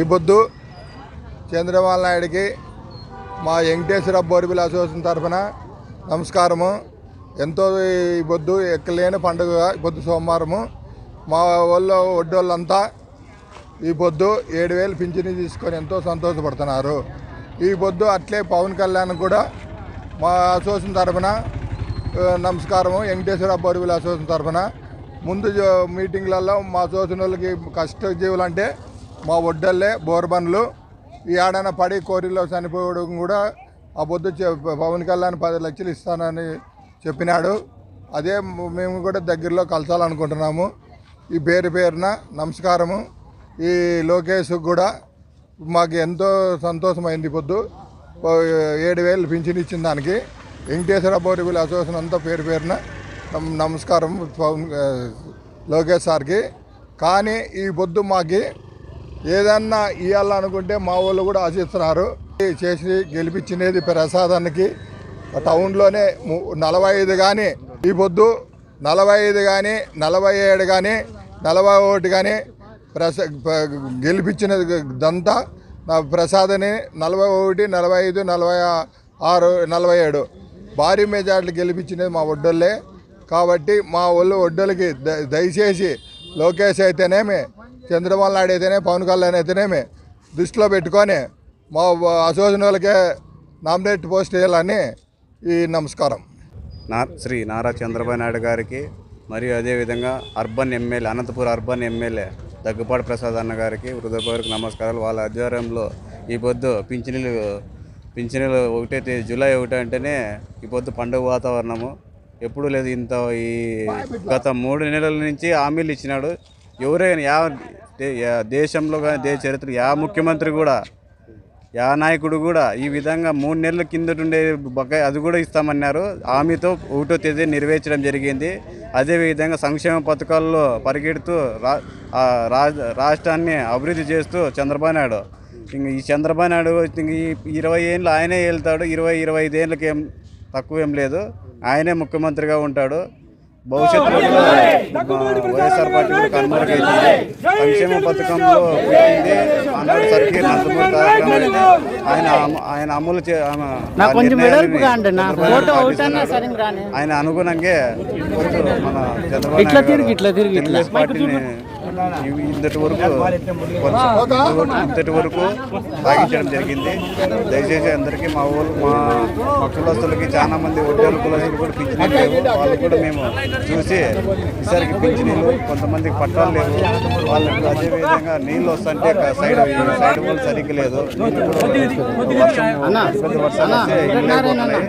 ఈ పొద్దు చంద్రబాబు నాయుడికి మా వెంకటేశ్వర బోర్బిల్ అసోసియేషన్ తరఫున నమస్కారము. ఎంతో ఈ పొద్దు ఎక్కలేని పండుగ పొద్దు సోమవారము. మా వాళ్ళు వడ్డోళ్ళంతా ఈ పొద్దు ఏడు వేలు పింఛని తీసుకొని ఎంతో సంతోషపడుతున్నారు. ఈ పొద్దు అట్లే పవన్ కళ్యాణ్ కూడా మా అసోసియేషన్ తరఫున నమస్కారము. వెంకటేశ్వర బోర్బిల్ అసోసియేషన్ తరఫున. ముందు మీటింగ్లలో మా అసోసియేషన్ వాళ్ళకి కష్టజీవులు అంటే మా ఒడ్డల్లే బోర్బన్లు ఈ ఆడన పడి కోరిలో చనిపోవడం కూడా ఆ పొద్దు పవన్ కళ్యాణ్ పది లక్షలు ఇస్తానని చెప్పినాడు. అదే మేము కూడా దగ్గరలో కలసాలనుకుంటున్నాము. ఈ పేరు పేరున నమస్కారము. ఈ లోకేష్ కూడా మాకు ఎంతో సంతోషమైంది పొద్దు. ఏడు వేలు పింఛన్ ఇచ్చిన దానికి. వెంకటేశ్వర బోరిబుల్ అసోసియేషన్ అంతా పేరు పేరున నమస్కారం పవన్ లోకేష్ సార్కి. కానీ ఈ పొద్దు మాకు ఏదన్నా ఇవ్వాలనుకుంటే మా వాళ్ళు కూడా ఆశిస్తున్నారు. చేసి గెలిపించినది ప్రసాదానికి. టౌన్లోనే నలభై ఐదు కానీ ఈ పొద్దు నలభై ఐదు కానీ నలభై ఏడు కానీ నలభై ఒకటి కానీ ప్రస గెలిపించినదంతా గెలిపించినది దంతా నా ప్రసాదని నలభై ఒకటి నలభై ఐదు నలభై ఆరు నలభై ఏడు. భారీ మెజార్టీలు గెలిపించినది మా ఒడ్డోళ్ళే. కాబట్టి మా ఒళ్ళు ఒడ్డోళ్ళకి ద- దయచేసి లోకేష్ అయితేనేమి చంద్రబాబు నాయుడు అయితేనే పవన్ కళ్యాణ్ అయితేనేమి దృష్టిలో పెట్టుకొని మా అసోసియేషన్ వాళ్ళకే నామినేట్ పోస్ట్ వేయాలని ఈ నమస్కారం. నా శ్రీ నారా చంద్రబాబు నాయుడు గారికి మరియు అదేవిధంగా urban MLA Anantapuram urban MLA Daggubati Prasad అన్న గారికి హృదయపూర్వక నమస్కారాలు. వాళ్ళ ఆధ్వర్యంలో ఈ పొద్దు పింఛనీలు పింఛనీలు ఒకటే తేదీ జూలై ఒకటి అంటేనే ఈ పొద్దు పండుగ వాతావరణము. ఎప్పుడూ లేదు ఇంత ఈ గత మూడు నెలల నుంచి హామీలు ఇచ్చినాడు. ఎవరైనా యా యా- దేశంలో కానీ దేశ చరిత్ర యా ముఖ్యమంత్రి కూడా యా నాయకుడు కూడా ఈ విధంగా మూడు నెలల కిందట ఉండే బకాయి అది కూడా ఇస్తామన్నారు. హామీతో ఒకటో తేదీ నెరవేర్చడం జరిగింది. అదేవిధంగా సంక్షేమ పథకాల్లో పరిగెడుతూ రా రాష్ట్రాన్ని అభివృద్ధి చేస్తూ చంద్రబాబు నాయుడు. ఇంక ఈ చంద్రబాబు నాయుడు ఇంక ఈ ఇరవై ఏళ్ళు ఆయనే వెళ్తాడు. ఇరవై ఇరవై ఐదు ఏళ్ళకి ఏం తక్కువ ఏం లేదు. ఆయనే ముఖ్యమంత్రిగా ఉంటాడు. భవిష్యత్తులో వైఎస్ఆర్ పార్టీ కూడా కనుమరుగైతుంది సంక్షేమ పథకంలో పెట్టింది ఆనాడు ఆయన ఆయన అమలు ఆయన అనుగుణంగా మన చంద్రబాబు తిరిగి, పార్టీని ఇంతటి వరకు ఇంతటి వరకు సాగించడం జరిగింది. దయచేసి అందరికీ మా ఊరు మా కులస్తులకి చాలా మంది ఉద్యోగ కులస్తులు కూడా పింఛనీలు లేవు వాళ్ళు కూడా మేము చూసి ఈసారికి పింఛనీలు కొంతమందికి పట్టాలు లేవు. వాళ్ళకి అదేవిధంగా నీళ్ళు వస్తుంటే సైడ్ సైడ్ కూడా సరిగ్గా లేదు. వర్షం వర్షాలు వస్తే ఇల్లు అయిపోతున్నాయి.